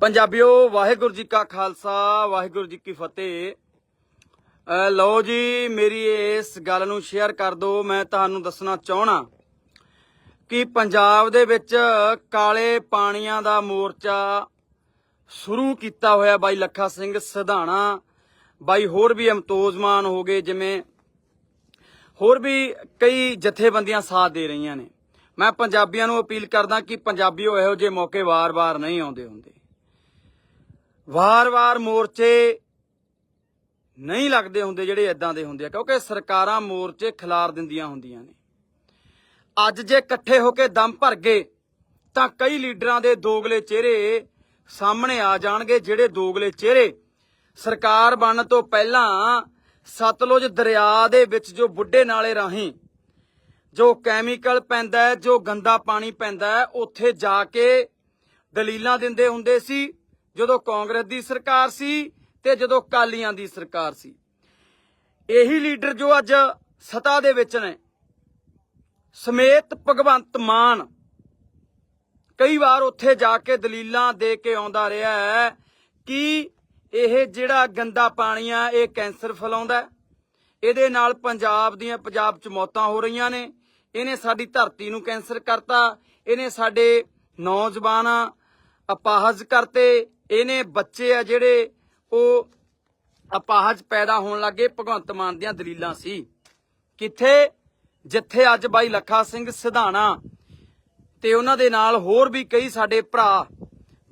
ਪੰਜਾਬੀਓ, ਵਾਹਿਗੁਰੂ ਜੀ ਕਾ ਖਾਲਸਾ, ਵਾਹਿਗੁਰੂ ਜੀ ਕੀ ਫਤਿਹ। ਲਓ ਜੀ, ਮੇਰੀ ਇਸ ਗੱਲ ਨੂੰ ਸ਼ੇਅਰ ਕਰ ਦਿਓ। ਮੈਂ ਤੁਹਾਨੂੰ ਦੱਸਣਾ ਚਾਹਣਾ ਕਿ ਪੰਜਾਬ ਦੇ ਵਿੱਚ ਕਾਲੇ ਪਾਣੀਆਂ ਦਾ ਮੋਰਚਾ ਸ਼ੁਰੂ ਕੀਤਾ ਹੋਇਆ ਬਾਈ ਲੱਖਾ ਸਿੰਘ ਸਿਧਾਣਾ। ਬਾਈ ਹੋਰ ਵੀ ਅਮਤੋਜ਼ਮਾਨ ਹੋ ਗਏ, ਜਿਵੇਂ ਹੋਰ ਵੀ ਕਈ ਜਥੇਬੰਦੀਆਂ ਸਾਥ ਦੇ ਰਹੀਆਂ ਨੇ। ਮੈਂ ਪੰਜਾਬੀਆਂ ਨੂੰ ਅਪੀਲ ਕਰਦਾ ਕਿ ਪੰਜਾਬੀਓ ਇਹੋ ਜਿਹੇ ਮੌਕੇ ਵਾਰ-ਵਾਰ ਨਹੀਂ ਆਉਂਦੇ ਹੁੰਦੇ। ਵਾਰ-ਵਾਰ ਮੋਰਚੇ ਨਹੀਂ ਲੱਗਦੇ ਹੁੰਦੇ ਜਿਹੜੇ ਇਦਾਂ ਦੇ ਹੁੰਦੇ ਆ, ਕਿਉਂਕਿ ਸਰਕਾਰਾਂ ਮੋਰਚੇ ਖਿਲਾਰ ਦਿੰਦੀਆਂ ਹੁੰਦੀਆਂ ਨੇ। ਅੱਜ ਜੇ ਇਕੱਠੇ ਹੋ ਕੇ ਦਮ ਭਰ ਗਏ, ਤਾਂ ਕਈ ਲੀਡਰਾਂ ਦੇ ਦੋਗਲੇ ਚਿਹਰੇ ਸਾਹਮਣੇ ਆ ਜਾਣਗੇ, ਜਿਹੜੇ ਦੋਗਲੇ ਚਿਹਰੇ ਸਰਕਾਰ ਬਣਨ ਤੋਂ ਪਹਿਲਾਂ ਸਤਲੁਜ ਦਰਿਆ ਦੇ ਵਿੱਚ ਜੋ ਬੁੱਢੇ ਨਾਲੇ ਰਾਹੀਂ ਜੋ ਕੈਮੀਕਲ ਪੈਂਦਾ ਜੋ ਗੰਦਾ ਪਾਣੀ ਪੈਂਦਾ ਉੱਥੇ ਜਾ ਕੇ ਦਲੀਲਾਂ ਦਿੰਦੇ ਹੁੰਦੇ ਸੀ। ਜਦੋਂ ਕਾਂਗਰਸ ਦੀ ਸਰਕਾਰ ਸੀ ਤੇ ਜਦੋਂ ਕਾਲੀਆਂ ਦੀ ਸਰਕਾਰ ਸੀ। ਇਹੀ ਲੀਡਰ ਜੋ ਅੱਜ ਸਤਾ ਦੇ ਵਿੱਚ ਨੇ, ਸਮੇਤ ਭਗਵੰਤ ਮਾਨ। ਕਈ ਵਾਰ ਉੱਥੇ ਜਾ ਕੇ ਦਲੀਲਾਂ ਦੇ ਕੇ ਆਉਂਦਾ ਰਿਹਾ ਹੈ ਕਿ ਇਹ ਜਿਹੜਾ ਗੰਦਾ ਪਾਣੀ ਆ, ਇਹ ਕੈਂਸਰ ਫੈਲਾਉਂਦਾ ਇਹਦੇ ਨਾਲ ਪੰਜਾਬ ਦੀਆਂ ਪੰਜਾਬ ਚ ਮੌਤਾਂ ਹੋ ਰਹੀਆਂ ਨੇ। ਇਹਨੇ ਸਾਡੀ ਧਰਤੀ ਨੂੰ ਕੈਂਸਰ ਕਰਤਾ। ਇਹਨੇ ਸਾਡੇ ਨੌਜਵਾਨ ਅਪਾਹਜ ਕਰਤੇ। ਇਹਨੇ ਬੱਚੇ ਆ ਜਿਹੜੇ ਉਹ ਅਪਾਹਜ ਪੈਦਾ ਹੋਣ ਲੱਗੇ, ਭਗਵੰਤ ਮਾਨ ਦੀਆਂ ਦਲੀਲਾਂ ਸੀ। ਕਿੱਥੇ? ਜਿੱਥੇ ਅੱਜ ਬਾਈ ਲੱਖਾ ਸਿੰਘ ਸਿਧਾਣਾ ਤੇ ਉਹਨਾਂ ਦੇ ਨਾਲ ਹੋਰ ਵੀ ਕਈ ਸਾਡੇ ਭਰਾ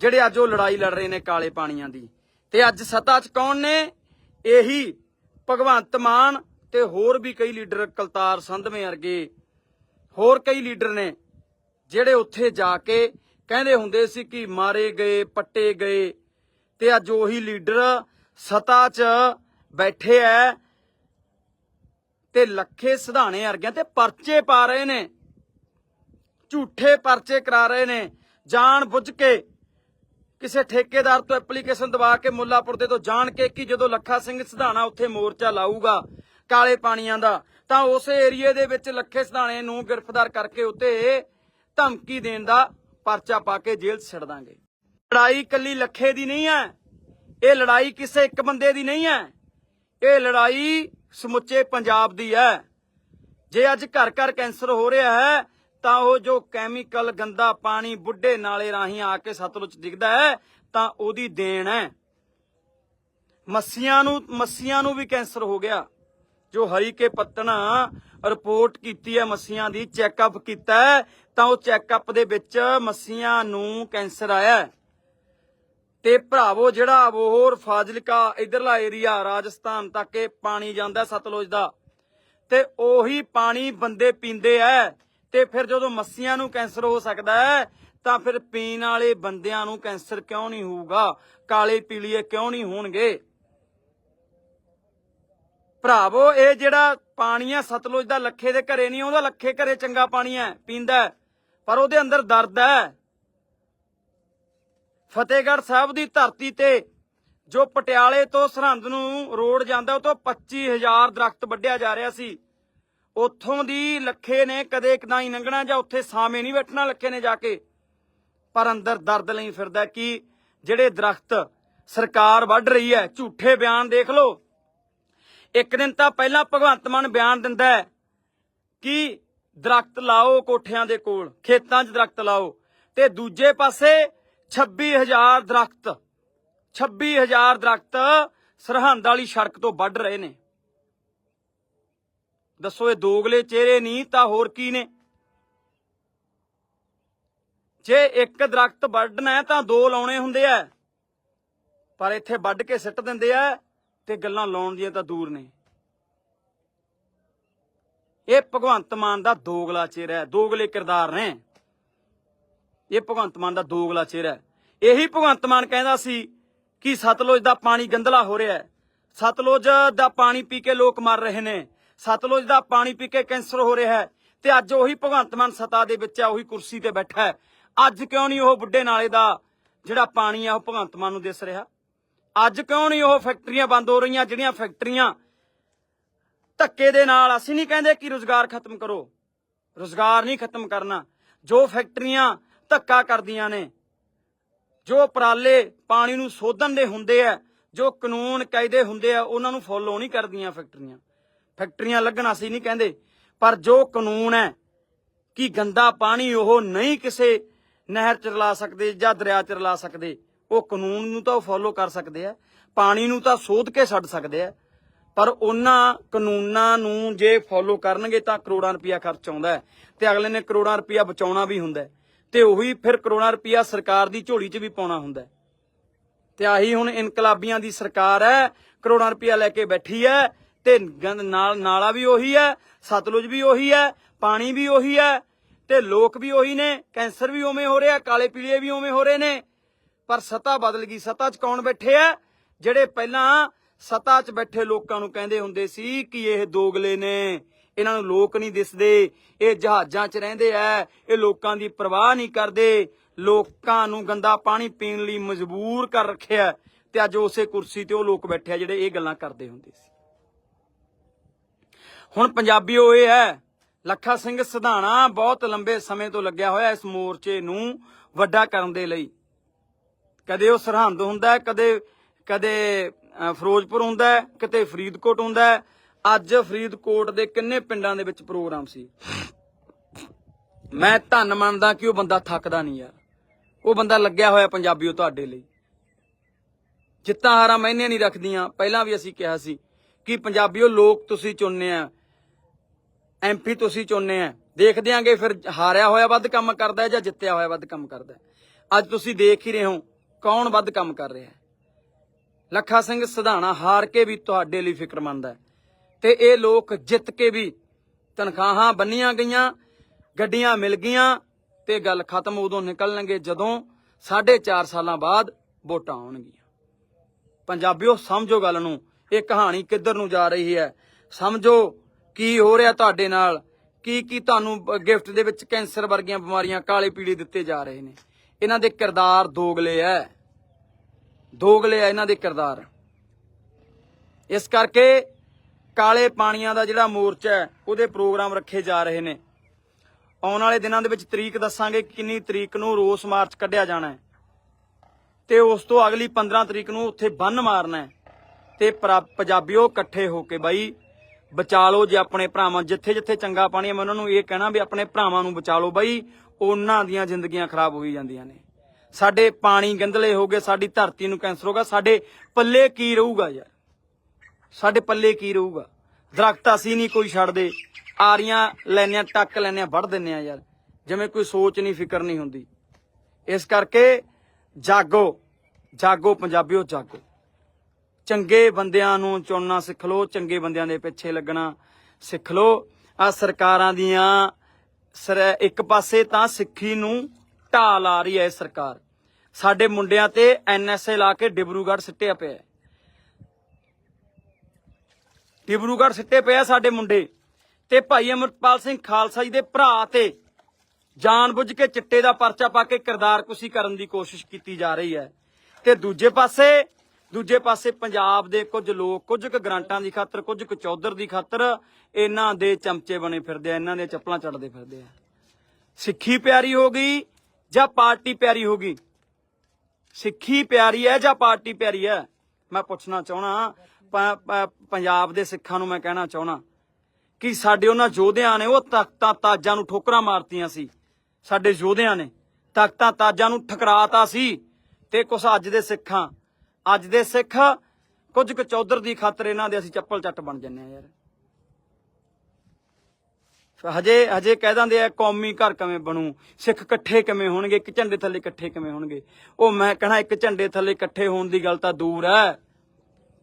ਜਿਹੜੇ ਅੱਜ ਉਹ ਲੜਾਈ ਲੜ ਰਹੇ ਨੇ ਕਾਲੇ ਪਾਣੀਆਂ ਦੀ। ਤੇ ਅੱਜ ਸੱਤਾ 'ਚ ਕੌਣ ਨੇ? ਇਹੀ ਭਗਵੰਤ ਮਾਨ ਤੇ ਹੋਰ ਵੀ ਕਈ ਲੀਡਰ ਕਲਤਾਰ ਸੰਧਵੇਂ ਵਰਗੇ ਹੋਰ ਕਈ ਲੀਡਰ ਨੇ ਜਿਹੜੇ ਉੱਥੇ ਜਾ ਕੇ ਕਹਿੰਦੇ ਹੁੰਦੇ ਸੀ ਕਿ ਮਾਰੇ ਗਏ, ਪੱਟੇ ਗਏ ਤੇ ਅੱਜ ਉਹੀ ਲੀਡਰ ਸੱਤਾ 'ਚ ਬੈਠੇ ਐ ਤੇ ਲੱਖੇ ਸਿਧਾਣੇ ਵਰਗਿਆਂ ਤੇ ਪਰਚੇ ਪਾ ਰਹੇ ਨੇ, ਝੂਠੇ ਪਰਚੇ ਕਰਾ ਰਹੇ ਨੇ। ਜਾਣ ਬੁੱਝ ਕੇ ਕਿਸੇ ਠੇਕੇਦਾਰ ਤੋਂ ਐਪਲੀਕੇਸ਼ਨ ਦਵਾ ਕੇ ਮੁੱਲਾਪੁਰ ਦੇ ਤੋਂ ਜਾਣ ਕੇ ਕਿ ਜਦੋਂ ਲੱਖਾ ਸਿੰਘ ਸਿਧਾਣਾ ਉੱਥੇ ਮੋਰਚਾ ਲਾਊਗਾ ਕਾਲੇ ਪਾਣੀਆਂ ਦਾ, ਤਾਂ ਉਸੇ ਏਰੀਏ ਦੇ ਵਿੱਚ ਲੱਖੇ ਸਿਧਾਣੇ ਨੂੰ ਗ੍ਰਿਫਤਾਰ ਕਰਕੇ ਉੱਤੇ ਧਮਕੀ ਦੇਣ ਦਾ ਪਰਚਾ ਪਾ ਕੇ ਜੇਲ੍ਹ 'ਚ ਛੱਡ ਦਾਂਗੇ। ਲੜਾਈ ਕੱਲੀ ਲੱਖੇ ਦੀ ਨਹੀਂ ਹੈ, ਇਹ ਲੜਾਈ ਕਿਸੇ ਇੱਕ ਬੰਦੇ ਦੀ ਨਹੀਂ ਹੈ। ਇਹ ਲੜਾਈ ਸਮੁੱਚੇ ਪੰਜਾਬ ਦੀ ਹੈ। ਜੇ ਅੱਜ ਘਰ ਘਰ ਕੈਂਸਰ ਹੋ ਰਿਹਾ ਹੈ, ਤਾਂ ਉਹ ਜੋ ਕੈਮੀਕਲ, ਗੰਦਾ ਪਾਣੀ, ਬੁੱਢੇ ਨਾਲੇ ਰਾਹੀਂ ਆ ਕੇ ਸਤਲੁਜ ਡਿੱਗਦਾ ਹੈ, ਤਾਂ ਉਹਦੀ ਦੇਣ ਹੈ। ਮੱਸੀਆਂ ਨੂੰ ਮੱਸੀਆਂ ਨੂੰ ਵੀ ਕੈਂਸਰ ਹੋ ਗਿਆ। ਜੋ ਹਰੀ ਕੇ ਪੱਤਣਾ ਰਿਪੋਰਟ ਕੀਤੀ ਹੈ ਮੱਸੀਆਂ ਦੀ ਚੈੱਕਅਪ ਕੀਤਾ ਹੈ, ਤਾਂ ਉਹ ਚੈੱਕਅਪ ਦੇ ਵਿੱਚ ਮੱਸੀਆਂ ਨੂੰ ਕੈਂਸਰ ਆਇਆ ਤੇ ਭਰਾਵੋ ਜਿਹੜਾ ਅਬੋਹਰ ਫਾਜ਼ਿਲਕਾ ਇਧਰਲਾ ਏਰੀਆ ਰਾਜਸਥਾਨ ਤੱਕ ਇਹ ਪਾਣੀ ਜਾਂਦਾ ਸਤਲੁਜ ਦਾ ਤੇ ਉਹੀ ਪਾਣੀ ਬੰਦੇ ਪੀਂਦੇ ਐ ਤੇ ਫਿਰ ਜਦੋਂ ਮੱਸੀਆਂ ਨੂੰ ਕੈਂਸਰ ਹੋ ਸਕਦਾ ਹੈ ਤਾਂ ਫਿਰ ਪੀਣ ਵਾਲੇ ਬੰਦਿਆਂ ਨੂੰ ਕੈਂਸਰ ਕਿਉਂ ਨਹੀਂ ਹੋਊਗਾ? ਕਾਲੇ ਪੀਲੀਏ ਕਿਉਂ ਨਹੀਂ ਹੋਣਗੇ? ਭਰਾਵੋ, ਇਹ ਜਿਹੜਾ ਪਾਣੀ ਹੈ ਸਤਲੁਜ ਦਾ ਲੱਖੇ ਦੇ ਘਰੇ ਨਹੀਂ, ਉਹਦਾ ਲੱਖੇ ਘਰੇ ਚੰਗਾ ਪਾਣੀ ਹੈ ਪੀਂਦਾ ਪਰ ਉਹਦੇ ਅੰਦਰ ਦਰਦ ਹੈ। ਫਤਿਹਗੜ੍ਹ ਸਾਹਿਬ ਦੀ ਧਰਤੀ ਤੇ ਜੋ ਪਟਿਆਲੇ ਤੋਂ ਸਰਹੰਦ ਨੂੰ ਰੋਡ ਜਾਂਦਾ, ਉਹ ਤੋਂ 25000 ਦਰਖਤ ਵੱਢਿਆ ਜਾ ਰਿਹਾ ਸੀ। ਉੱਥੋਂ ਦੀ ਲੱਖੇ ਨੇ ਕਦੇ ਕਦਾਈ ਹੀ ਲੰਘਣਾ ਜਾਂ ਉੱਥੇ ਸਾਵੇਂ ਨਹੀਂ ਬੈਠਣਾ ਲੱਖੇ ਨੇ ਜਾ ਕੇ, ਪਰ ਅੰਦਰ ਦਰਦ ਲਈ ਫਿਰਦਾ ਕਿ ਜਿਹੜੇ ਦਰਖਤ ਸਰਕਾਰ ਵੱਢ ਰਹੀ ਹੈ, ਝੂਠੇ ਬਿਆਨ ਦੇਖ ਲਓ। ਇੱਕ ਦਿਨ ਤਾਂ ਪਹਿਲਾਂ ਭਗਵੰਤ ਮਾਨ ਬਿਆਨ ਦਿੰਦਾ ਹੈ ਕਿ ਦਰਖਤ ਲਾਓ ਕੋਠਿਆਂ ਦੇ ਕੋਲ, ਖੇਤਾਂ 'ਚ ਦਰਖਤ ਲਾਓ। ਤੇ ਦੂਜੇ ਪਾਸੇ 26000 ਦਰਖਤ 26000 ਦਰਖਤ ਸਰਹੰਦ ਵਾਲੀ ਸੜਕ ਤੋਂ ਵੱਢ ਰਹੇ ਨੇ। ਦੱਸੋ ਇਹ ਦੋਗਲੇ ਚਿਹਰੇ ਨਹੀਂ ਤਾਂ ਹੋਰ ਕੀ ਨੇ? ਜੇ ਇੱਕ ਦਰਖਤ ਵੱਢਣਾ ਤਾਂ ਦੋ ਲਾਉਣੇ ਹੁੰਦੇ ਆ। ਪਰ ਇੱਥੇ ਵੱਢ ਕੇ ਸਿੱਟ ਦਿੰਦੇ ਆ। ਤੇ ਗੱਲਾਂ ਲਾਉਣ ਦੀਆਂ ਤਾਂ ਦੂਰ ਨੇ। ਇਹ ਭਗਵੰਤ ਮਾਨ ਦਾ ਦੋਗਲਾ ਚਿਹਰਾ ਹੈ, ਦੋਗਲੇ ਕਿਰਦਾਰ ਨੇ। ਇਹ ਭਗਵੰਤ ਮਾਨ ਦਾ ਦੋਗਲਾ ਚਿਹਰਾ ਹੈ। ਇਹੀ ਭਗਵੰਤ ਮਾਨ ਕਹਿੰਦਾ ਸੀ ਕਿ ਸਤਲੁਜ ਦਾ ਪਾਣੀ ਗੰਦਲਾ ਹੋ ਰਿਹਾ ਹੈ। ਸਤਲੁਜ ਦਾ ਪਾਣੀ ਪੀ ਕੇ ਲੋਕ ਮਰ ਰਹੇ ਨੇ। ਸਤਲੁਜ ਦਾ ਪਾਣੀ ਪੀ ਕੇ ਕੈਂਸਰ ਹੋ ਰਿਹਾ ਹੈ ਤੇ ਅੱਜ ਉਹੀ ਭਗਵੰਤ ਮਾਨ ਸਤਾ ਦੇ ਵਿੱਚ ਹੈ, ਉਹੀ ਕੁਰਸੀ ਤੇ ਬੈਠਾ ਹੈ। ਅੱਜ ਕਿਉਂ ਨਹੀਂ ਉਹ ਬੁੱਢੇ ਨਾਲੇ ਦਾ ਜਿਹੜਾ ਪਾਣੀ ਆ ਉਹ ਭਗਵੰਤ ਮਾਨ ਨੂੰ ਦਿਸ ਰਿਹਾ? ਅੱਜ ਕਿਉਂ ਨਹੀਂ ਉਹ ਫੈਕਟਰੀਆਂ ਬੰਦ ਹੋ ਰਹੀਆਂ? ਜਿਹੜੀਆਂ ਫੈਕਟਰੀਆਂ ਧੱਕੇ ਦੇ ਨਾਲ ਅਸੀਂ ਨਹੀਂ ਕਹਿੰਦੇ ਕਿ ਰੋਜ਼ਗਾਰ ਖਤਮ ਕਰੋ। ਰੋਜ਼ਗਾਰ ਨਹੀਂ ਖਤਮ ਕਰਨਾ। ਜੋ ਫੈਕਟਰੀਆਂ ਧੱਕਾ ਕਰਦੀਆਂ ਨੇ, ਜੋ ਉਪਰਾਲੇ ਪਾਣੀ ਨੂੰ ਸੋਧਣ ਦੇ ਹੁੰਦੇ ਆ, ਜੋ ਕਾਨੂੰਨ ਕਾਇਦੇ ਹੁੰਦੇ ਆ, ਉਹਨਾਂ ਨੂੰ ਫੋਲੋ ਨਹੀਂ ਕਰਦੀਆਂ ਫੈਕਟਰੀਆਂ। ਫੈਕਟਰੀਆਂ ਲੱਗਣ ਅਸੀਂ ਨਹੀਂ ਕਹਿੰਦੇ, ਪਰ ਜੋ ਕਾਨੂੰਨ ਹੈ ਕਿ ਗੰਦਾ ਪਾਣੀ ਉਹ ਨਹੀਂ ਕਿਸੇ ਨਹਿਰ ਚ ਰਲਾ ਸਕਦੇ ਜਾਂ ਦਰਿਆ ਚ ਰਲਾ ਸਕਦੇ ਉਹ ਕਾਨੂੰਨ ਨੂੰ ਤਾਂ ਉਹ ਫੋਲੋ ਕਰ ਸਕਦੇ ਆ, ਪਾਣੀ ਨੂੰ ਤਾਂ ਸੋਧ ਕੇ ਛੱਡ ਸਕਦੇ ਆ, ਪਰ ਉਹਨਾਂ ਕਾਨੂੰਨਾਂ ਨੂੰ ਜੇ ਫੋਲੋ ਕਰਨਗੇ ਤਾਂ ਕਰੋੜਾਂ ਰੁਪਇਆ ਖਰਚ ਆਉਂਦਾ ਹੈ ਤੇ ਅਗਲੇ ਨੇ ਕਰੋੜਾਂ ਰੁਪਇਆ ਬਚਾਉਣਾ ਵੀ ਹੁੰਦਾ ਹੈ ਤੇ ਉਹੀ ਫਿਰ ਕਰੋੜਾਂ ਰੁਪਇਆ ਸਰਕਾਰ ਦੀ ਝੋਲੀ 'ਚ ਵੀ ਪਾਉਣਾ ਹੁੰਦਾ ਹੈ। ਤੇ ਆਹੀ ਹੁਣ ਇਨਕਲਾਬੀਆਂ ਦੀ ਸਰਕਾਰ ਹੈ, ਕਰੋੜਾਂ ਰੁਪਇਆ ਲੈ ਕੇ ਬੈਠੀ ਹੈ ਤੇ ਗੰਦ ਨਾਲ, ਨਾਲਾ ਵੀ ਉਹੀ ਹੈ, ਸਤਲੁਜ ਵੀ ਉਹੀ ਹੈ, ਪਾਣੀ ਵੀ ਉਹੀ ਹੈ ਤੇ ਲੋਕ ਵੀ ਉਹੀ ਨੇ, ਕੈਂਸਰ ਵੀ ਉਵੇਂ ਹੋ ਰਿਹਾ, ਕਾਲੇ ਪੀਲੇ ਵੀ ਉਵੇਂ ਹੋ ਰਹੇ ਨੇ ਪਰ ਸਤਾ ਬਦਲ ਗਈ। ਸਤਾ 'ਚ ਕੌਣ ਬੈਠੇ ਆ? ਜਿਹੜੇ ਪਹਿਲਾਂ ਸਤਾ 'ਚ ਬੈਠੇ ਲੋਕਾਂ ਨੂੰ ਕਹਿੰਦੇ ਹੁੰਦੇ ਸੀ ਕਿ ਇਹ ਦੋਗਲੇ ਨੇ, ਇਹਨਾਂ ਨੂੰ ਲੋਕ ਨਹੀਂ ਦਿਸਦੇ, ਇਹ ਜਹਾਜ਼ਾਂ 'ਚ ਰਹਿੰਦੇ ਆ, ਇਹ ਲੋਕਾਂ ਦੀ ਪਰਵਾਹ ਨਹੀਂ ਕਰਦੇ, ਲੋਕਾਂ ਨੂੰ ਗੰਦਾ ਪਾਣੀ ਪੀਣ ਲਈ ਮਜਬੂਰ ਕਰ ਰੱਖਿਆ ਤੇ ਅੱਜ ਉਸੇ ਕੁਰਸੀ ਤੇ ਉਹ ਲੋਕ ਬੈਠੇ ਆ ਜਿਹੜੇ ਇਹ ਗੱਲਾਂ ਕਰਦੇ ਹੁੰਦੇ ਸੀ। ਹੁਣ ਪੰਜਾਬੀਓ ਇਹ ਹੈ, ਲੱਖਾ ਸਿੰਘ ਸਿਧਾਣਾ ਬਹੁਤ ਲੰਬੇ ਸਮੇਂ ਤੋਂ ਲੱਗਿਆ ਹੋਇਆ ਇਸ ਮੋਰਚੇ ਨੂੰ ਵੱਡਾ ਕਰਨ ਦੇ ਲਈ। ਕਦੇ ਉਹ ਸਰਹੰਦ ਹੁੰਦਾ ਹੈ, ਕਦੇ ਕਦੇ ਫਿਰੋਜ਼ਪੁਰ ਹੁੰਦਾ ਹੈ, ਕਿਤੇ ਫਰੀਦਕੋਟ ਹੁੰਦਾ ਹੈ। ਅੱਜ ਫਰੀਦਕੋਟ ਦੇ ਕਿੰਨੇ ਪਿੰਡਾਂ ਦੇ ਵਿੱਚ ਪ੍ਰੋਗਰਾਮ ਸੀ? ਮੈਂ ਧੰਨ ਮੰਨਦਾ ਕਿ ਉਹ ਬੰਦਾ ਥੱਕਦਾ ਨਹੀਂ ਯਾਰ ਉਹ ਬੰਦਾ ਲੱਗਿਆ ਹੋਇਆ ਪੰਜਾਬੀਓ ਤੁਹਾਡੇ ਲਈ। ਜਿੱਤਾਂ ਹਾਰਾਂ ਮੈਨੇ ਨਹੀਂ ਰੱਖਦੀਆਂ। ਪਹਿਲਾਂ ਵੀ ਅਸੀਂ ਕਿਹਾ ਸੀ ਕਿ ਪੰਜਾਬੀਓ, ਲੋਕ ਤੁਸੀਂ ਚੁਣਨੇ ਆ। ਐਮਪੀ ਤੁਸੀਂ ਚੁਣਨੇ ਆ। ਦੇਖ ਦਿਆਂਗੇ ਫਿਰ ਹਾਰਿਆ ਹੋਇਆ ਵੱਧ ਕੰਮ ਕਰਦਾ ਹੈ ਜਾਂ ਜਿੱਤਿਆ ਹੋਇਆ ਵੱਧ ਕੰਮ ਕਰਦਾ ਹੈ। ਅੱਜ ਤੁਸੀਂ ਦੇਖ ਹੀ ਰਹੇ ਹੋ ਕੌਣ ਵੱਧ ਕੰਮ ਕਰ ਰਿਹਾ ਹੈ? ਲੱਖਾ ਸਿੰਘ ਸਿਧਾਣਾ ਹਾਰ ਕੇ ਵੀ ਤੁਹਾਡੇ ਲਈ ਫਿਕਰਮੰਦ ਹੈ। ਤੇ ਇਹ ਲੋਕ ਜਿੱਤ ਕੇ ਵੀ ਤਨਖਾਹਾਂ ਬੰਨੀਆਂ ਗਈਆਂ, ਗੱਡੀਆਂ ਮਿਲ ਗਈਆਂ ਤੇ ਗੱਲ ਖਤਮ ਉਦੋਂ ਨਿਕਲਣਗੇ ਜਦੋਂ 4.5 ਸਾਲਾਂ ਬਾਅਦ ਵੋਟਾਂ ਆਉਣਗੀਆਂ। ਪੰਜਾਬੀਓ, ਸਮਝੋ ਗੱਲ ਨੂੰ, ਇਹ ਕਹਾਣੀ ਕਿੱਧਰ ਨੂੰ ਜਾ ਰਹੀ ਹੈ? ਸਮਝੋ ਕੀ ਹੋ ਰਿਹਾ ਤੁਹਾਡੇ ਨਾਲ? ਕੀ ਕੀ ਤੁਹਾਨੂੰ ਗਿਫਟ ਦੇ ਵਿੱਚ ਕੈਂਸਰ ਵਰਗੀਆਂ ਬਿਮਾਰੀਆਂ ਕਾਲੇ ਪੀਲੇ ਦਿੱਤੇ ਜਾ ਰਹੇ ਨੇ? ਇਹਨਾਂ ਦੇ ਕਿਰਦਾਰ ਦੋਗਲੇ ਐ। ਦੋਗਲੇ ਆ ਇਹਨਾਂ ਦੇ ਕਿਰਦਾਰ। ਇਸ ਕਰਕੇ ਕਾਲੇ ਪਾਣੀਆਂ ਦਾ ਜਿਹੜਾ ਮੋਰਚਾ ਹੈ ਉਹਦੇ ਪ੍ਰੋਗਰਾਮ ਰੱਖੇ ਜਾ ਰਹੇ ਨੇ। ਆਉਣ ਵਾਲੇ ਦਿਨਾਂ ਦੇ ਵਿੱਚ ਤਰੀਕ ਦੱਸਾਂਗੇ ਕਿੰਨੀ ਤਰੀਕ ਨੂੰ ਰੋਸ ਮਾਰਚ ਕੱਢਿਆ ਜਾਣਾ ਹੈ ਤੇ ਉਸ ਤੋਂ ਅਗਲੀ 15 ਤਰੀਕ ਨੂੰ ਉੱਥੇ ਬੰਨ ਮਾਰਨਾ ਹੈ ਤੇ ਪਰਾ- ਪੰਜਾਬੀਓ ਇਕੱਠੇ ਹੋ ਕੇ ਬਾਈ, ਬਚਾ ਲਓ ਜੇ ਆਪਣੇ ਭਰਾਵਾਂ ਜਿੱਥੇ ਜਿੱਥੇ ਚੰਗਾ ਪਾਣੀ ਹੈ ਮੈਂ ਉਹਨਾਂ ਨੂੰ ਇਹ ਕਹਿਣਾ ਵੀ ਆਪਣੇ ਭਰਾਵਾਂ ਨੂੰ ਬਚਾ ਲਓ ਬਾਈ। ਉਹਨਾਂ ਦੀਆਂ ਜ਼ਿੰਦਗੀਆਂ ਖਰਾਬ ਹੋਈ ਜਾਂਦੀਆਂ ਨੇ। ਸਾਡੇ ਪਾਣੀ ਗੰਦਲੇ ਹੋ ਗਏ, ਸਾਡੀ ਧਰਤੀ ਨੂੰ ਕੈਂਸਰ ਹੋਗਾ ਸਾਡੇ ਪੱਲੇ ਕੀ ਰਹੂਗਾ ਯਾਰ? ਸਾਡੇ ਪੱਲੇ ਕੀ ਰਹੂਗਾ? ਦਰਖਤ ਅਸੀਂ ਨਹੀਂ ਕੋਈ ਛੱਡਦੇ। ਆਰੀਆਂ ਲੈਨਿਆਂ ਟੱਕ ਲੈਨਿਆਂ ਵੱਢ ਦਿੰਨੇ ਆ ਯਾਰ। ਜਿਵੇਂ ਕੋਈ ਸੋਚ ਨਹੀਂ, ਫਿਕਰ ਨਹੀਂ ਹੁੰਦੀ। ਇਸ ਕਰਕੇ ਜਾਗੋ ਜਾਗੋ ਪੰਜਾਬੀਓ, ਜਾਗੋ। ਚੰਗੇ ਬੰਦਿਆਂ ਨੂੰ ਚੁਣਨਾ ਸਿੱਖ ਲਓ, ਚੰਗੇ ਬੰਦਿਆਂ ਦੇ ਪਿੱਛੇ ਲੱਗਣਾ ਸਿੱਖ ਲਓ। ਆ ਸਰਕਾਰਾਂ ਦੀਆਂ ਸਰ, ਇੱਕ ਪਾਸੇ ਤਾਂ ਸਿੱਖੀ ਨੂੰ ਢਾਲ ਆ ਰਹੀ ਹੈ ਸਰਕਾਰ ਸਾਡੇ ਮੁੰਡਿਆਂ ਤੇ ਐਨਐਸਏ ਲਾ ਕੇ ਡਿਬਰੂਗੜ੍ਹ ਸਿੱਟਿਆ ਪਿਆ ਹੈ। ਡਿਬਰੂਗੜ੍ਹ ਸਿੱਟੇ ਪਿਆ ਸਾਡੇ ਮੁੰਡੇ ਤੇ ਭਾਈ ਅਮਰਪਾਲ ਸਿੰਘ ਖਾਲਸਾ ਜੀ ਦੇ ਭਰਾ ਤੇ ਜਾਣਬੁੱਝ ਕੇ ਚਿੱਟੇ ਦਾ ਪਰਚਾ ਪਾ ਕੇ ਕਿਰਦਾਰ ਕੁਸ਼ੀ ਕਰਨ ਦੀ ਕੋਸ਼ਿਸ਼ ਕੀਤੀ ਜਾ ਰਹੀ ਹੈ ਤੇ ਦੂਜੇ ਪਾਸੇ ਦੂਜੇ ਪਾਸੇ ਪੰਜਾਬ ਦੇ ਕੁਝ ਲੋਕ, ਕੁਝ ਕੁ ਗ੍ਰਾਂਟਾਂ ਦੀ ਖਾਤਰ, ਕੁਝ ਕੁ ਚੌਧਰ ਦੀ ਖਾਤਰ ਇਹਨਾਂ ਦੇ ਚਮਚੇ ਬਣੇ ਫਿਰਦੇ ਆ, ਇਹਨਾਂ ਦੀਆਂ ਚੱਪਲਾਂ ਚੜਦੇ ਫਿਰਦੇ ਆ। ਸਿੱਖੀ ਪਿਆਰੀ ਹੋ ਗਈ ਜਾਂ ਪਾਰਟੀ ਪਿਆਰੀ ਹੋ ਗਈ? ਸਿੱਖੀ ਪਿਆਰੀ ਹੈ ਜਾਂ ਪਾਰਟੀ ਪਿਆਰੀ ਹੈ? ਮੈਂ ਪੁੱਛਣਾ ਚਾਹਣਾ ਪੰਜਾਬ ਦੇ ਸਿੱਖਾਂ ਨੂੰ ਮੈਂ ਕਹਿਣਾ ਚਾਹਣਾ ਕਿ ਸਾਡੇ ਉਹਨਾਂ ਯੋਧਿਆਂ ਨੇ, ਉਹ ਤਖਤਾਂ ਤਾਜਾਂ ਨੂੰ ਠੋਕਰਾਂ ਮਾਰਤੀਆਂ ਸੀ। ਸਾਡੇ ਯੋਧਿਆਂ ਨੇ ਤਖਤਾਂ ਤਾਜਾਂ ਨੂੰ ਠਕਰਾਤਾ ਸੀ ਤੇ ਕੁਛ ਅੱਜ ਦੇ ਸਿੱਖਾਂ, ਅੱਜ ਦੇ ਸਿੱਖ ਕੁਝ ਕੁ ਚੌਧਰ ਦੀ ਖਾਤਰ ਇਹਨਾਂ ਦੇ ਅਸੀਂ ਚੱਪਲ ਚੱਟ ਬਣ ਜੰਨੇ ਆ ਯਾਰ। ਹਜੇ ਹਜੇ ਕਹਿ ਦਿੰਦੇ ਆ ਕੌਮੀ ਘਰ ਕਿਵੇਂ ਬਣੂ? ਸਿੱਖ ਇਕੱਠੇ ਕਿਵੇਂ ਹੋਣਗੇ? ਇੱਕ ਝੰਡੇ ਥੱਲੇ ਇਕੱਠੇ ਕਿਵੇਂ ਹੋਣਗੇ? ਉਹ ਮੈਂ ਕਹਣਾ ਇੱਕ ਝੰਡੇ ਥੱਲੇ ਇਕੱਠੇ ਹੋਣ ਦੀ ਗੱਲ ਤਾਂ ਦੂਰ ਹੈ।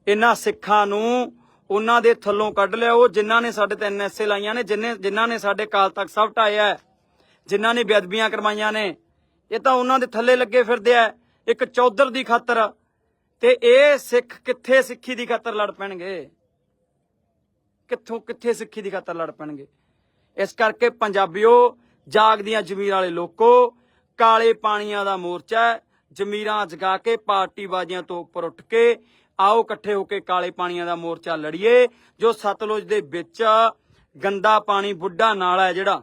ਇਹਨਾਂ ਸਿੱਖਾਂ ਨੂੰ ਉਹਨਾਂ ਦੇ ਥੱਲੋਂ ਕੱਢ ਲਿਆ ਉਹ ਜਿਨ੍ਹਾਂ ਨੇ ਸਾਡੇ ਤੇ ਐਨਐਸਏ ਲਾਈਆਂ ਨੇ ਜਿਨ੍ਹਾਂ ਜਿਨ੍ਹਾਂ ਨੇ ਸਾਡੇ ਕਾਲ ਤੱਕ ਸਭ ਢਾਇਆ ਹੈ, ਜਿਨ੍ਹਾਂ ਨੇ ਬੇਅਦਬੀਆਂ ਕਰਵਾਈਆਂ ਨੇ। ਇਹ ਤਾਂ ਉਹਨਾਂ ਦੇ ਥੱਲੇ ਲੱਗੇ ਫਿਰਦੇ ਆ। ਇੱਕ ਚੌਧਰ ਦੀ ਖਾਤਰ ਤੇ ਇਹ ਸਿੱਖ ਕਿੱਥੇ ਸਿੱਖੀ ਦੀ ਖਾਤਰ ਲੜ ਪੈਣਗੇ? ਕਿੱਥੋਂ ਕਿੱਥੇ ਸਿੱਖੀ ਦੀ ਖਾਤਰ ਲੜ ਪੈਣਗੇ? ਇਸ ਕਰਕੇ ਪੰਜਾਬੀਓ ਜਾਗਦੀਆਂ ਜ਼ਮੀਰ ਵਾਲੇ ਲੋਕੋ, ਕਾਲੇ ਪਾਣੀਆਂ ਦਾ ਮੋਰਚਾ ਜ਼ਮੀਰਾਂ ਜਗਾ ਕੇ ਪਾਰਟੀ ਬਾਜ਼ੀਆਂ ਤੋਂ ਉੱਪਰ ਉੱਠ ਕੇ, ਆਓ ਇਕੱਠੇ ਹੋ ਕੇ ਕਾਲੇ ਪਾਣੀਆਂ ਦਾ ਮੋਰਚਾ ਲੜੀਏ, ਜੋ ਸਤਲੁਜ ਦੇ ਵਿੱਚ ਗੰਦਾ ਪਾਣੀ ਬੁੱਢਾ ਨਾਲਾ ਹੈ ਜਿਹੜਾ।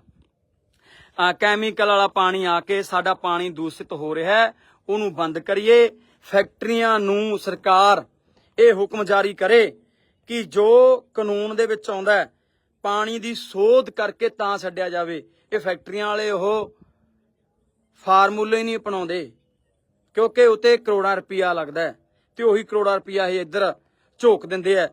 ਕੈਮੀਕਲ ਵਾਲਾ ਪਾਣੀ ਆ ਕੇ ਸਾਡਾ ਪਾਣੀ ਦੂਸ਼ਿਤ ਹੋ ਰਿਹਾ ਹੈ, ਉਹਨੂੰ ਬੰਦ ਕਰੀਏ। ਫੈਕਟਰੀਆਂ ਨੂੰ ਸਰਕਾਰ ਇਹ ਹੁਕਮ ਜਾਰੀ ਕਰੇ ਕਿ ਜੋ ਕਾਨੂੰਨ ਦੇ ਵਿੱਚ ਆਉਂਦਾ ਹੈ ਪਾਣੀ ਦੀ ਸੋਧ ਕਰਕੇ ਤਾਂ ਛੱਡਿਆ ਜਾਵੇ। ਇਹ ਫੈਕਟਰੀਆਂ ਵਾਲੇ ਉਹ ਫਾਰਮੂਲੇ ਨਹੀਂ ਅਪਣਾਉਂਦੇ, ਕਿਉਂਕਿ ਉਤੇ ਕਰੋੜਾਂ ਰੁਪਇਆ ਲੱਗਦਾ ਹੈ ਤੇ ਉਹੀ ਕਰੋੜਾਂ ਰੁਪਇਆ ਇਹ ਇੱਧਰ ਝੋਕ ਦਿੰਦੇ ਆ।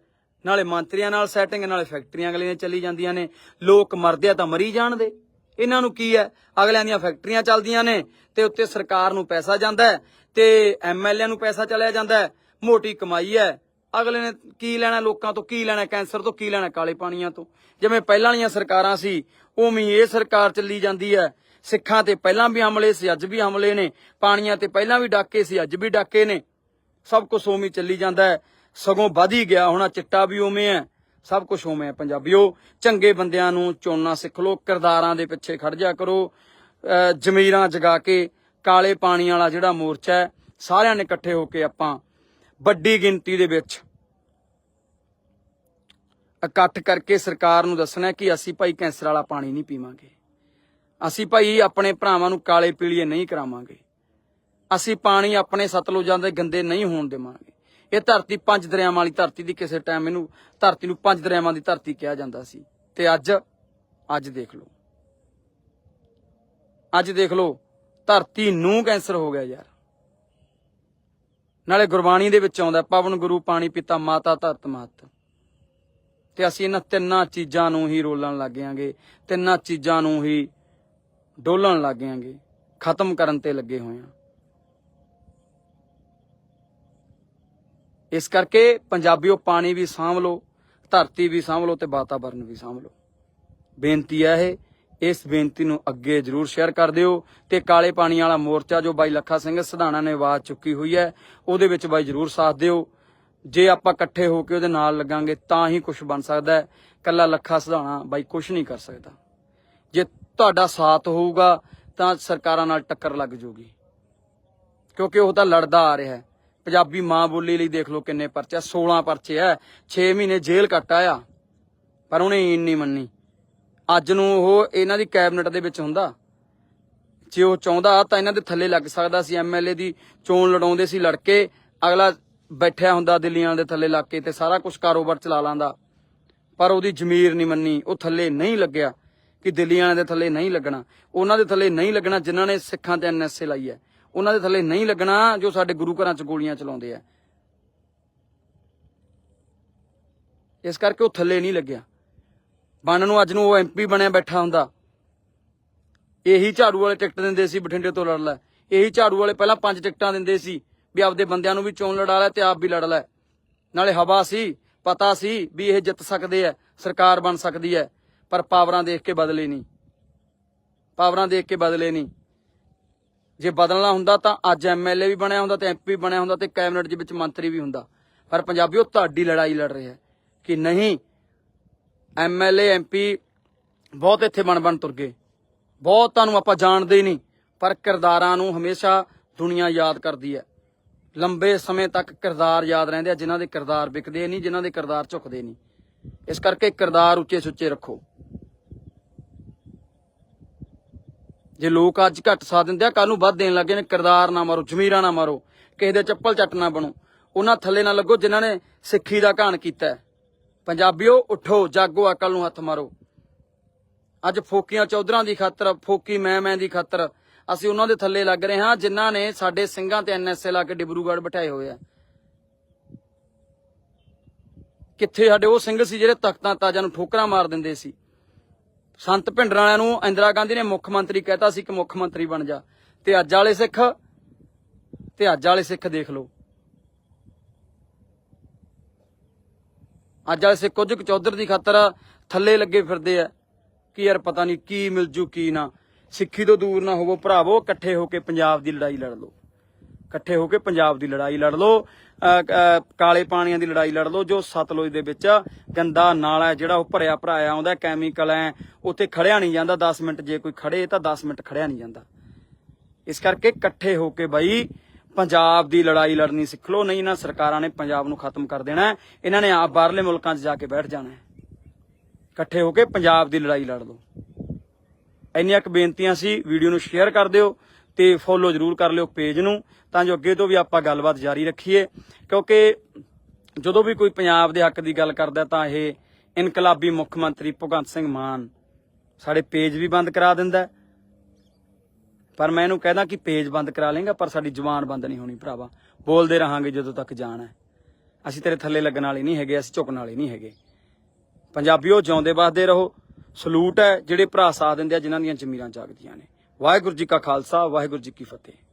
ਨਾਲੇ ਮੰਤਰੀਆਂ ਨਾਲ ਸੈਟਿੰਗ ਨਾਲੇ ਫੈਕਟਰੀਆਂ ਅਗਲੀਆਂ ਚੱਲੀ ਜਾਂਦੀਆਂ ਨੇ। ਲੋਕ ਮਰਦੇ ਆ ਤਾਂ ਮਰੀ ਜਾਣਦੇ। ਇਹਨਾਂ ਨੂੰ ਕੀ ਹੈ? ਅਗਲਿਆਂ ਦੀਆਂ ਫੈਕਟਰੀਆਂ ਚੱਲਦੀਆਂ ਨੇ ਤੇ ਉੱਤੇ ਸਰਕਾਰ ਨੂੰ ਪੈਸਾ ਜਾਂਦਾ ਹੈ ਤੇ ਐਮਐਲਏ ਨੂੰ ਪੈਸਾ ਚਲਿਆ ਜਾਂਦਾ ਮੋਟੀ ਕਮਾਈ ਹੈ। ਅਗਲੇ ਨੇ ਕੀ ਲੈਣਾ ਲੋਕਾਂ ਤੋਂ, ਕੀ ਲੈਣਾ ਕੈਂਸਰ ਤੋਂ, ਕੀ ਲੈਣਾ ਕਾਲੇ ਪਾਣੀਆਂ ਤੋਂ? ਜਿਵੇਂ ਪਹਿਲਾਂ ਵਾਲੀਆਂ ਸਰਕਾਰਾਂ ਸੀ, ਉਵੇਂ ਇਹ ਸਰਕਾਰ ਚੱਲੀ ਜਾਂਦੀ ਹੈ। ਸਿੱਖਾਂ ਤੇ ਪਹਿਲਾਂ ਵੀ ਹਮਲੇ ਸੀ, ਅੱਜ ਵੀ ਹਮਲੇ ਨੇ। ਪਾਣੀਆਂ ਤੇ ਪਹਿਲਾਂ ਵੀ ਡਾਕੇ ਸੀ, ਅੱਜ ਵੀ ਡਾਕੇ ਨੇ। ਸਭ ਕੁਝ ਉਵੇਂ ਚੱਲੀ ਜਾਂਦਾ ਹੈ। ਸਗੋਂ ਵਧ ਹੀ ਗਿਆ ਹੁਣ, ਚਿੱਟਾ ਵੀ ਉਵੇਂ ਹੈ। ਸਭ ਕੁਝ ਉਵੇਂ ਹੈ ਪੰਜਾਬੀਓ। ਚੰਗੇ ਬੰਦਿਆਂ ਨੂੰ ਚੁਣਨਾ ਸਿੱਖ ਲਓ, ਕਿਰਦਾਰਾਂ ਦੇ ਪਿੱਛੇ ਖੜ ਜਾ ਕਰੋ। ਜ਼ਮੀਰਾਂ ਜਗਾ ਕੇ ਕਾਲੇ ਪਾਣੀ ਵਾਲਾ ਜਿਹੜਾ ਮੋਰਚਾ ਹੈ, ਸਾਰਿਆਂ ਨੇ ਇਕੱਠੇ ਹੋ ਕੇ ਆਪਾਂ ਵੱਡੀ ਗਿਣਤੀ ਦੇ ਵਿੱਚ। ਇਕੱਠ ਕਰਕੇ ਸਰਕਾਰ ਨੂੰ ਦੱਸਣਾ ਕਿ ਅਸੀਂ ਭਾਈ ਕੈਂਸਰ ਵਾਲਾ ਪਾਣੀ ਨਹੀਂ ਪੀਵਾਂਗੇ। ਅਸੀਂ ਭਾਈ ਆਪਣੇ ਭਰਾਵਾਂ ਨੂੰ ਕਾਲੇ ਪੀਲੀਏ ਨਹੀਂ ਕਰਾਵਾਂਗੇ। ਅਸੀਂ ਪਾਣੀ ਆਪਣੇ ਸਤਲੁਜਾਂ ਦੇ ਗੰਦੇ ਨਹੀਂ ਹੋਣ ਦੇਵਾਂਗੇ। ਇਹ ਧਰਤੀ ਪੰਜ ਦਰਿਆਵਾਂ ਵਾਲੀ ਧਰਤੀ ਦੀ ਕਿਸੇ ਟਾਈਮ ਇਹਨੂੰ ਧਰਤੀ ਨੂੰ ਪੰਜ ਦਰਿਆਵਾਂ ਦੀ ਧਰਤੀ ਕਿਹਾ ਜਾਂਦਾ ਸੀ। ਤੇ ਅੱਜ ਅੱਜ ਦੇਖ ਲਓ। ਅੱਜ ਦੇਖ ਲਓ, ਧਰਤੀ ਨੂੰ ਕੈਂਸਰ ਹੋ ਗਿਆ ਯਾਰ। ਨਾਲੇ ਗੁਰਬਾਣੀ ਦੇ ਵਿੱਚ ਆਉਂਦਾ, ਪਵਨ ਗੁਰੂ ਪਾਣੀ ਪਿਤਾ ਮਾਤਾ ਧਰਤ ਮਾਤ। ਤੇ ਅਸੀਂ ਇਹਨਾਂ ਤਿੰਨਾਂ ਚੀਜ਼ਾਂ ਨੂੰ ਹੀ ਰੋਲਣ ਲੱਗ ਗਿਆਂਗੇ ਤਿੰਨਾਂ ਚੀਜ਼ਾਂ ਨੂੰ ਹੀ ਡੋਲਣ ਲੱਗ ਗਿਆਂਗੇ ਖਤਮ ਕਰਨ ਤੇ ਲੱਗੇ ਹੋਏ ਆ। ਇਸ ਕਰਕੇ ਪੰਜਾਬੀਓ ਪਾਣੀ ਵੀ ਸਾਂਭ ਲਓ, ਧਰਤੀ ਵੀ ਸਾਂਭ ਲਓ ਤੇ ਵਾਤਾਵਰਨ ਵੀ ਸਾਂਭ ਲਓ। ਬੇਨਤੀ ਹੈ ਇਹ ਇਸ ਬੇਨਤੀ ਨੂੰ ਅੱਗੇ ਜਰੂਰ ਸ਼ੇਅਰ ਕਰ ਦਿਓ ਤੇ ਕਾਲੇ ਪਾਣੀ ਵਾਲਾ ਮੋਰਚਾ ਜੋ ਬਾਈ ਲੱਖਾ ਸਿੰਘ ਸਧਾਣਾ ਨੇ ਆਵਾਜ਼ ਚੁੱਕੀ ਹੋਈ ਹੈ ਉਹਦੇ ਵਿੱਚ ਬਾਈ ਜਰੂਰ ਸਾਥ ਦਿਓ। ਜੇ ਆਪਾਂ ਇਕੱਠੇ ਹੋ ਕੇ ਉਹਦੇ ਨਾਲ ਲੱਗਾਂਗੇ ਤਾਂ ਹੀ ਕੁਝ ਬਣ ਸਕਦਾ ਹੈ। ਕੱਲਾ ਲੱਖਾ ਸਧਾਣਾ ਬਾਈ ਕੁਝ ਨਹੀਂ ਕਰ ਸਕਦਾ। ਜੇ ਤੁਹਾਡਾ ਸਾਥ ਹੋਊਗਾ ਤਾਂ ਸਰਕਾਰਾਂ ਨਾਲ ਟੱਕਰ ਲੱਗ ਜੂਗੀ। ਕਿਉਂਕਿ ਉਹ ਤਾਂ ਲੜਦਾ ਆ ਰਿਹਾ ਹੈ। ਪੰਜਾਬੀ ਮਾਂ ਬੋਲੀ ਲਈ ਦੇਖ ਲਓ ਕਿੰਨੇ ਪਰਚੇ ਆ, 16 ਪਰਚੇ ਆ 6 ਮਹੀਨੇ ਜੇਲ੍ਹ ਕੱਟ ਆਇਆ। ਪਰ ਉਹਨੇ ਈਨ ਨਹੀਂ ਮੰਨੀ। ਅੱਜ ਨੂੰ ਉਹ ਇਹਨਾਂ ਦੀ ਕੈਬਨਿਟ ਦੇ ਵਿੱਚ ਹੁੰਦਾ। ਜੇ ਉਹ ਚਾਹੁੰਦਾ ਤਾਂ ਇਹਨਾਂ ਦੇ ਥੱਲੇ ਲੱਗ ਸਕਦਾ ਸੀ। ਐਮਐਲਏ ਦੀ ਚੋਣ ਲੜਾਉਂਦੇ ਸੀ ਲੜਕੇ। ਅਗਲਾ ਬੈਠਿਆ ਹੁੰਦਾ ਦਿੱਲੀਆਂ ਦੇ ਥੱਲੇ ਲੱਗ ਕੇ ਤੇ ਸਾਰਾ ਕੁਝ ਕਾਰੋਬਾਰ ਚਲਾ ਲਾਂਦਾ। ਪਰ ਉਹਦੀ ਜ਼ਮੀਰ ਨਹੀਂ ਮੰਨੀ। ਉਹ ਥੱਲੇ ਨਹੀਂ ਲੱਗਿਆ ਕਿ ਦਿੱਲੀਆਂ ਦੇ ਥੱਲੇ ਨਹੀਂ ਲੱਗਣਾ। ਉਹਨਾਂ ਦੇ ਥੱਲੇ ਨਹੀਂ ਲੱਗਣਾ ਜਿਨ੍ਹਾਂ ਨੇ ਸਿੱਖਾਂ ਤੇ ਐਨਐਸਏ ਲਾਈ ਹੈ। ਉਹਨਾਂ ਦੇ ਥੱਲੇ ਨਹੀਂ ਲੱਗਣਾ ਜੋ ਸਾਡੇ ਗੁਰੂ ਘਰਾਂ 'ਚ ਗੋਲੀਆਂ ਚਲਾਉਂਦੇ ਆ। ਇਸ ਕਰਕੇ ਉਹ ਥੱਲੇ ਨਹੀਂ ਲੱਗਿਆ। ਬਣ ਨੂੰ ਅੱਜ ਨੂੰ ਉਹ ਐਮਪੀ ਬਣਿਆ ਬੈਠਾ ਹੁੰਦਾ। ਇਹੀ ਝਾੜੂ ਵਾਲੇ ਟਿਕਟ ਦਿੰਦੇ ਸੀ ਬਠਿੰਡੇ ਤੋਂ ਲੜ ਲੈ। ਇਹੀ ਝਾੜੂ ਵਾਲੇ ਪਹਿਲਾਂ ਪੰਜ ਟਿਕਟਾਂ ਦਿੰਦੇ ਸੀ ਵੀ ਆਪਦੇ ਬੰਦਿਆਂ ਨੂੰ ਵੀ ਚੋਣ ਲੜਾ ਲੈ ਤੇ ਆਪ ਵੀ ਲੜ ਲੈ। ਨਾਲੇ ਹਵਾ ਸੀ, ਪਤਾ ਸੀ ਵੀ ਇਹ ਜਿੱਤ ਸਕਦੇ ਆ ਸਰਕਾਰ ਬਣ ਸਕਦੀ ਹੈ ਪਰ ਪਾਵਰਾਂ ਦੇਖ ਕੇ ਬਦਲੇ ਨਹੀਂ। ਪਾਵਰਾਂ ਦੇਖ ਕੇ ਬਦਲੇ ਨਹੀਂ। ਜੇ ਬਦਲਣਾ ਹੁੰਦਾ ਤਾਂ ਅੱਜ ਐਮਐਲਏ ਵੀ ਬਣਿਆ ਹੁੰਦਾ ਤੇ ਐਮਪੀ ਬਣਿਆ ਹੁੰਦਾ ਤੇ ਕੈਬਨਿਟ ਦੇ ਵਿੱਚ ਮੰਤਰੀ ਵੀ ਹੁੰਦਾ। ਪਰ ਪੰਜਾਬੀਓ ਤੁਹਾਡੀ ਲੜਾਈ ਲੜ ਰਿਹਾ ਕਿ ਨਹੀਂ ਐਮਐਲਏ ਐਮਪੀ ਬਹੁਤ ਇੱਥੇ ਬਣ ਬਣ ਤੁਰ ਗਏ। ਬਹੁਤਾਂ ਨੂੰ ਆਪਾਂ ਜਾਣਦੇ ਨਹੀਂ, ਪਰ ਕਿਰਦਾਰਾਂ ਨੂੰ ਹਮੇਸ਼ਾ ਦੁਨੀਆ ਯਾਦ ਕਰਦੀ ਹੈ। ਲੰਬੇ ਸਮੇਂ ਤੱਕ ਕਿਰਦਾਰ ਯਾਦ ਰਹਿੰਦੇ ਆ, ਜਿਨ੍ਹਾਂ ਦੇ ਕਿਰਦਾਰ ਵਿਕਦੇ ਨਹੀਂ, ਜਿਨ੍ਹਾਂ ਦੇ ਕਿਰਦਾਰ ਝੁਕਦੇ ਨਹੀਂ। ਇਸ ਕਰਕੇ ਕਿਰਦਾਰ ਉੱਚੇ ਸੁੱਚੇ ਰੱਖੋ। ਜੇ ਲੋਕ ਅੱਜ ਘੱਟ ਸਾਥ ਦਿੰਦੇ ਆ ਕੱਲ ਨੂੰ ਵੱਧ ਦੇਣ ਲੱਗੇ ਨੇ, ਕਿਰਦਾਰ ਨਾ ਮਾਰੋ, ਜ਼ਮੀਰਾਂ ਨਾ ਮਾਰੋ, ਕਿਸੇ ਦੇ ਚੱਪਲ ਚੱਟ ਨਾ ਬਣੋ। ਉਹਨਾਂ ਥੱਲੇ ਨਾ ਲੱਗੋ, ਜਿਨ੍ਹਾਂ ਨੇ ਸਿੱਖੀ ਦਾ ਘਾਣ ਕੀਤਾ ਪੰਜਾਬੀਓ, ਉਠੋ, ਜਾਗੋ, ਅਕਲ ਨੂੰ ਹੱਥ ਮਾਰੋ। ਅੱਜ ਫੋਕੀਆਂ ਚੌਧਰਾਂ ਦੀ ਖਾਤਰ, ਫੋਕੀ ਮੈਂ ਮੈਂ ਦੀ ਖਾਤਰ ਅਸੀਂ ਉਹਨਾਂ ਦੇ ਥੱਲੇ ਲੱਗ ਰਹੇ ਹਾਂ, ਜਿਨ੍ਹਾਂ ਨੇ ਸਾਡੇ ਸਿੰਘਾਂ ਤੇ ਐਨਐਸਏ ਲਾ ਕੇ ਡਿਬਰੂਗੜ੍ਹ ਬਿਠਾਏ ਹੋਏ ਆ। ਕਿੱਥੇ ਸਾਡੇ ਉਹ ਸਿੰਘ ਸੀ ਜਿਹੜੇ ਤਖਤਾਂ ਤਾਜਾਂ ਨੂੰ ਠੋਕਰਾਂ ਮਾਰ ਦਿੰਦੇ ਸੀ? ਸੰਤ ਭਿੰਡਰਾਂ ਵਾਲਿਆਂ ਨੂੰ ਇੰਦਰਾ ਗਾਂਧੀ ਨੇ ਮੁੱਖ ਮੰਤਰੀ ਕਹਿਤਾ ਸੀ ਕਿ ਮੁੱਖ ਮੰਤਰੀ ਬਣ ਜਾ। ਤੇ ਅੱਜ ਵਾਲੇ ਸਿੱਖ, ਤੇ ਅੱਜ ਵਾਲੇ ਸਿੱਖ ਦੇਖ ਲਓ। ਅੱਜ ਵਾਲੇ ਸਿੱਖ ਕੁਝ ਕੁ ਚੌਧਰ ਦੀ ਖਾਤਰ ਥੱਲੇ ਲੱਗੇ ਫਿਰਦੇ ਆ। ਕਿ ਯਾਰ ਪਤਾ ਨਹੀਂ ਕੀ ਮਿਲ ਜੂ, ਕੀ ਨਾ। ਸਿੱਖੀ ਤੋਂ ਦੂਰ ਨਾ ਹੋਵੋ ਭਰਾਵੋ, ਇਕੱਠੇ ਹੋ ਕੇ ਪੰਜਾਬ ਦੀ ਲੜਾਈ ਲੜ ਲਓ। ਇਕੱਠੇ ਹੋ ਕੇ ਪੰਜਾਬ ਦੀ ਲੜਾਈ ਲੜ ਲਓ। ਕਾਲੇ ਪਾਣੀਆਂ ਦੀ ਲੜਾਈ ਲੜ ਲਓ, ਜੋ ਸਤਲੁਜ ਦੇ ਵਿੱਚ ਗੰਦਾ ਨਾਲਾ ਜਿਹੜਾ ਉਹ ਭਰਿਆ ਭਰਾਇਆ ਆਉਂਦਾ, ਕੈਮੀਕਲ ਹੈ, ਉੱਥੇ ਖੜਿਆ ਨਹੀਂ ਜਾਂਦਾ। 10 ਮਿੰਟ ਜੇ ਕੋਈ ਖੜੇ, ਤਾਂ 10 ਮਿੰਟ ਖੜਿਆ ਨਹੀਂ ਜਾਂਦਾ। ਇਸ ਕਰਕੇ ਇਕੱਠੇ ਹੋ ਕੇ ਬਾਈ ਪੰਜਾਬ ਦੀ ਲੜਾਈ ਲੜਨੀ ਸਿੱਖ ਲਓ, ਨਹੀਂ ਨਾ ਸਰਕਾਰਾਂ ਨੇ ਪੰਜਾਬ ਨੂੰ ਖਤਮ ਕਰ ਦੇਣਾ ਇਹਨਾਂ ਨੇ ਆਪ ਬਾਹਰਲੇ ਮੁਲਕਾਂ 'ਚ ਜਾ ਕੇ ਬੈਠ ਜਾਣਾ ਇਕੱਠੇ ਹੋ ਕੇ ਪੰਜਾਬ ਦੀ ਲੜਾਈ ਲੜ ਲਓ। ਇੰਨੀਆਂ ਕੁ ਬੇਨਤੀਆਂ ਸੀ, ਵੀਡੀਓ ਨੂੰ ਸ਼ੇਅਰ ਕਰ ਦਿਓ ਤੇ ਫੋਲੋ ਜਰੂਰ ਕਰ ਲਿਓ ਪੇਜ ਨੂੰ, ਤਾਂ ਜੋ ਅੱਗੇ ਤੋਂ ਵੀ ਆਪਾਂ ਗੱਲਬਾਤ ਜਾਰੀ ਰੱਖੀਏ। ਕਿਉਂਕਿ ਜਦੋਂ ਵੀ ਕੋਈ ਪੰਜਾਬ ਦੇ ਹੱਕ ਦੀ ਗੱਲ ਕਰਦਾ ਤਾਂ ਇਹ ਇਨਕਲਾਬੀ ਮੁੱਖ ਮੰਤਰੀ ਭਗਵੰਤ ਸਿੰਘ ਮਾਨ ਸਾਡੇ ਪੇਜ ਵੀ ਬੰਦ ਕਰਾ ਦਿੰਦਾ ਪਰ ਮੈਂ ਇਹਨੂੰ ਕਹਿਦਾ ਕਿ ਪੇਜ ਬੰਦ ਕਰਾ ਲੇਗਾ, ਪਰ ਸਾਡੀ ਜ਼ੁਬਾਨ ਬੰਦ ਨਹੀਂ ਹੋਣੀ ਭਰਾਵਾ। ਬੋਲਦੇ ਰਹਾਂਗੇ ਜਦੋਂ ਤੱਕ ਜਾਨ ਹੈ। ਅਸੀਂ ਤੇਰੇ ਥੱਲੇ ਲੱਗਣ ਵਾਲੇ ਨਹੀਂ ਹੈਗੇ, ਅਸੀਂ ਝੁਕਣ ਵਾਲੇ ਨਹੀਂ ਹੈਗੇ। ਪੰਜਾਬੀਓ, ਜਿਉਂਦੇ ਵਸਦੇ ਰਹੋ। ਸਲੂਟ ਹੈ ਜਿਹੜੇ ਭਰਾ ਸਾਥ ਦਿੰਦੇ ਆ, ਜਿਨ੍ਹਾਂ ਦੀਆਂ ਜ਼ਮੀਰਾਂ ਜਾਗਦੀਆਂ ਨੇ। ਵਾਹਿਗੁਰੂ ਜੀ ਕਾ ਖਾਲਸਾ, ਵਾਹਿਗੁਰੂ ਜੀ ਕੀ ਫਤਿਹ।